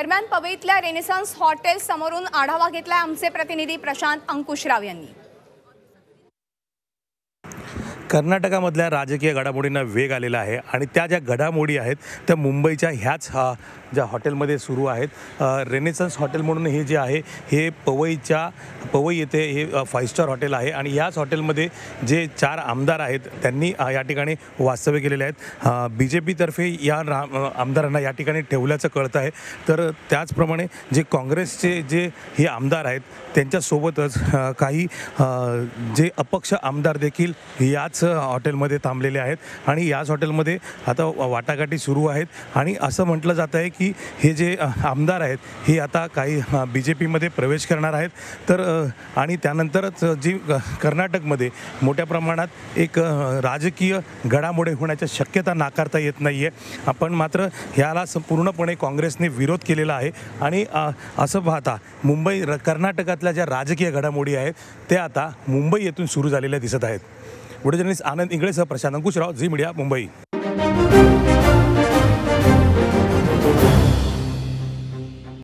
दरम्यान पवईतल्या renaissance hotel समोरून आढावा घेतलाय आमचे प्रतिनिधी प्रशांत अंकुशराव यांनी. कर्नाटकामधल्या राजकीय घडामोडींना वेग आलेला आहे आणि त्या ज्या घडामोडी आहेत त्या मुंबईच्या ह्याच ज्या हॉटेलमध्ये सुरू आहेत. रेनेसन्स हॉटेल म्हणून हे जे आहे हे पवईच्या पवई येथे हे फाईव्ह स्टार हॉटेल आहे आणि याच हॉटेलमध्ये जे चार आमदार आहेत त्यांनी या ठिकाणी वास्तव्य केलेले आहेत. बी जे पीतर्फे या रा आमदारांना या ठिकाणी ठेवल्याचं कळतं आहे. तर त्याचप्रमाणे जे काँग्रेसचे जे हे आमदार आहेत त्यांच्यासोबतच काही जे अपक्ष आमदार देखील याच हॉटेलमध्ये थांबलेले आहेत आणि याच हॉटेलमध्ये आता वाटाघाटी सुरू आहेत. आणि असं म्हटलं जात आहे की हे जे आमदार आहेत हे आता काही बी जे पीमध्ये प्रवेश करणार आहेत. तर आणि त्यानंतरच जी कर्नाटकमध्ये मोठ्या प्रमाणात एक राजकीय घडामोडी होण्याच्या शक्यता नाकारता येत नाही आहे आपण मात्र ह्याला स- पूर्णपणे काँग्रेसने विरोध केलेला आहे. आणि असं पाहता मुंबई र कर्नाटकातल्या ज्या राजकीय घडामोडी आहेत त्या आता मुंबई येथून सुरू झालेल्या दिसत आहेत. व्हिडिओ जर्नलिस्ट आनंद इंगळेसह प्रशांत अंकुशराव झी मीडिया मुंबई.